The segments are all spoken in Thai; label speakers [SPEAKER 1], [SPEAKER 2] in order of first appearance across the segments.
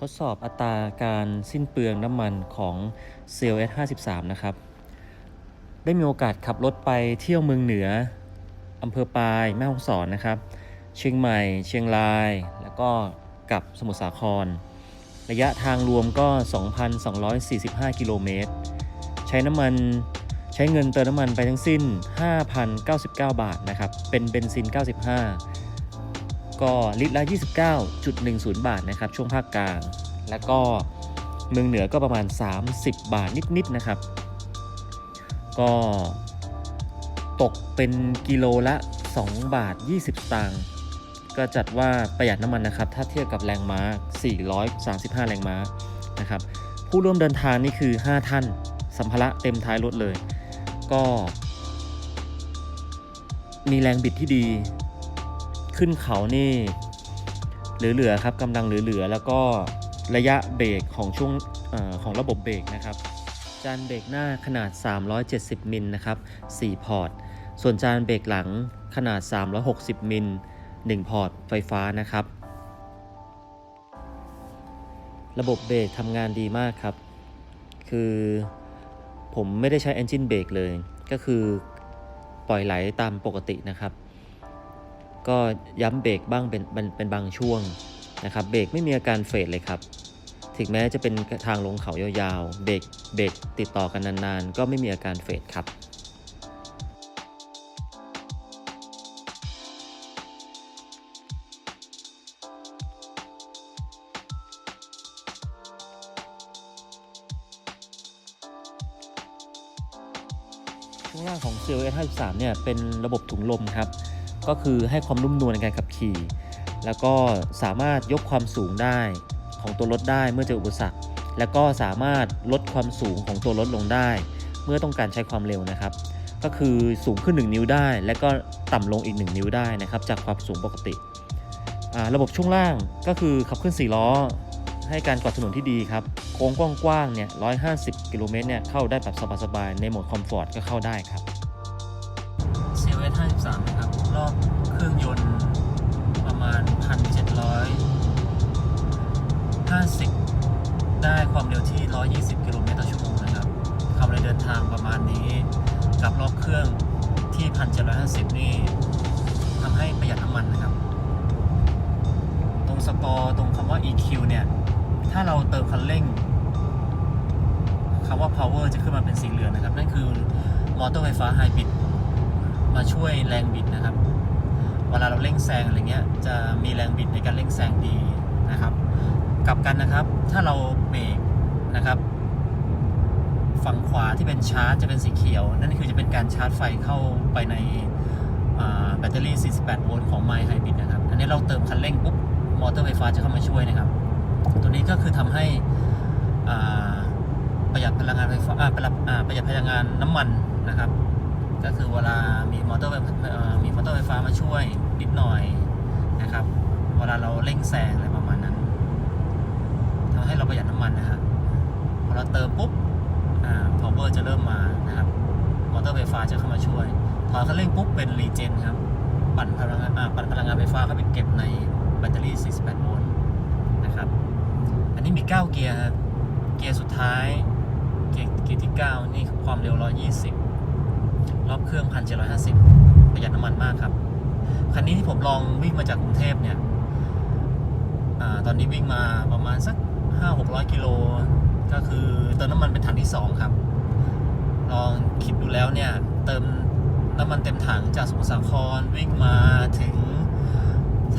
[SPEAKER 1] ทดสอบอัตราการสิ้นเปลืองน้ำมันของ CLS 53 นะครับ ได้มีโอกาสขับรถไปเที่ยวเมืองเหนืออำเภอปายแม่ฮ่องสอนนะครับ เชียงใหม่ เชียงราย แล้วก็กลับสมุทรสาคร ระยะทางรวมก็ 2,245 กิโลเมตร ใช้น้ำมันใช้เงินเติมน้ำมันไปทั้งสิ้น 5,099 บาทนะครับ เป็นเบนซิน 95 ก็ลิตรละ 29.10 บาทนะครับช่วงภาคกลาง แล้วก็เมืองเหนือก็ประมาณ 30 บาทนิดๆนะครับ ก็ตกเป็นกิโลละ 2 บาท 20สตางค์ก็จัดว่าประหยัดน้ำมันนะครับ ถ้าเทียบกับแรงม้า 435 แรงม้านะครับ ผู้ร่วมเดินทางนี่คือ 5 ท่าน สัมภาระเต็มท้ายรถเลย ก็ มีแรงบิดที่ดี ขึ้นเขานี่เหลือๆครับกำลังเหลือๆแล้วก็ระยะเบรกของช่วงออของระบบเบรกนะครับจานเบรกหน้าขนาด 370 มิลนะครับ4พอร์ต ส่วนจานเบรกหลังขนาด 360 มิล1พอร์ตไฟฟ้านะครับ ระบบเบรกทำงานดีมากครับ คือผมไม่ได้ใช้ engine brake เลย ก็คือปล่อยไหลตามปกตินะครับ ก็ย้ำเบรกบ้างเป็นเป็นเป็นบางช่วงนะครับเบรกไม่มีอาการเฟดเลยครับ ถึงแม้จะเป็นทางลงเขายาวๆ เบรกเบรกติดต่อกันนานๆ ก็ไม่มีอาการเฟดครับช่วงล่างของ CLS 53เนี่ยเป็นระบบถุงลมครับ ก็คือให้ความนุ่มนวลในการขับขี่ แล้วก็สามารถยกความสูงได้ของตัวรถได้เมื่อเจออุปสรรค แล้วก็สามารถลดความสูงของตัวรถลงได้ เมื่อต้องการใช้ความเร็วนะครับ ก็คือสูงขึ้น 1 นิ้วได้ และก็ต่ำลงอีก 1 นิ้วได้นะครับ จากความสูงปกติ ระบบช่วงล่างก็คือขับเคลื่อน4ล้อ ให้การกอดถนนที่ดีครับ โค้งกว้างๆเนี่ย150 กิโลเมตรเนี่ยเข้าได้แบบสบายๆในโหมดคอมฟอร์ตก็เข้าได้ครับ รอบเครื่องยนต์ประมาณ 1,750 ได้ความเร็วที่ 120 กิโลเมตรต่อชั่วโมงนะครับความเร็วเดินทางประมาณนี้ กับรอบเครื่องที่ 1,750 นี่ทำให้ประหยัดน้ำมันนะครับ ตรงสกอร์ตรงคำว่า EQ เนี่ย ถ้าเราเติมคันเร่งคำว่า power จะขึ้นมาเป็นสีเหลืองนะครับ นั่นคือมอเตอร์ไฟฟ้าไฮบริด มาช่วยแรงบิดนะครับ เวลาเราเร่งแซงอะไรเงี้ยจะมีแรงบิดในการเร่งแซงดีนะครับ กลับกันนะครับ ถ้าเราเบรกนะครับ ฝั่งขวาที่เป็นชาร์จจะเป็นสีเขียว นั่นคือจะเป็นการชาร์จไฟเข้าไปในแบตเตอรี่ 48 โวลต์ของไมล์ไฮบริดนะครับ อันนี้เราเติมคันเร่งปุ๊บ มอเตอร์ไฟฟ้าจะเข้ามาช่วยนะครับ ตัวนี้ก็คือทำให้ประหยัดพลังงานไฟฟ้าประหยัดประหยัดพลังงานน้ำมันนะครับ ก็คือเวลามีมอเตอร์ไฟมีมอเตอร์ไฟฟ้ามาช่วยนิดหน่อยนะครับ เวลาเราเร่งแซงอะไรประมาณนั้นทำให้เราประหยัดน้ำมันนะฮะพอเราเติมปุ๊บอ่า power จะเริ่มมานะครับมอเตอร์ไฟฟ้าจะเข้ามาช่วยถอนคันเร่งปุ๊บเป็นรีเจนครับปั่นพลังงานอ่าปั่นพลังงานไฟฟ้าเข้าไปเก็บในแบตเตอรี่ 48 โวลต์นะครับ อันนี้มี 9 เกียร์ครับ เกียร์สุดท้าย เกียร์เกียร์ที่ 9 นี่ความเร็ว 120 รอบเครื่อง 1,750 ประหยัดน้ำมันมากครับ คันนี้ที่ผมลองวิ่งมาจากกรุงเทพเนี่ยอตอนนี้วิ่งมาประมาณสัก 5-600 กิโล ก็คือเติมน้ำมันเป็นถังที่ 2 ครับ ลองคิดดูแล้วเนี่ย เติมน้ำมันเต็มถังจากสมุทรสาครวิ่งมาถึง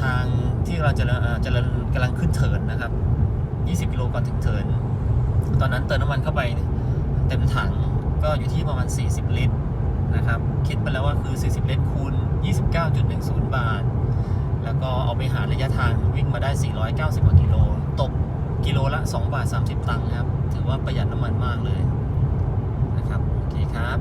[SPEAKER 1] ทางที่เราจะเอ่อจะกำลังขึ้นเถินนะครับ 20 กิโลก่อนถึงเถิน ตอนนั้นเติมน้ำมันเข้าไปเต็มถังก็อยู่ที่ประมาณ 40 ลิตร นะครับคิดไปแล้วว่าคือ 40ลิตรคูณ 29.10 บาท แล้วก็เอาไปหารระยะทางวิ่งมาได้ 490 กว่ากิโล ตกกิโลละ 2 บาท 30 ตังค์ครับ ถือว่าประหยัดน้ำมันมากเลยนะครับ โอเคครับ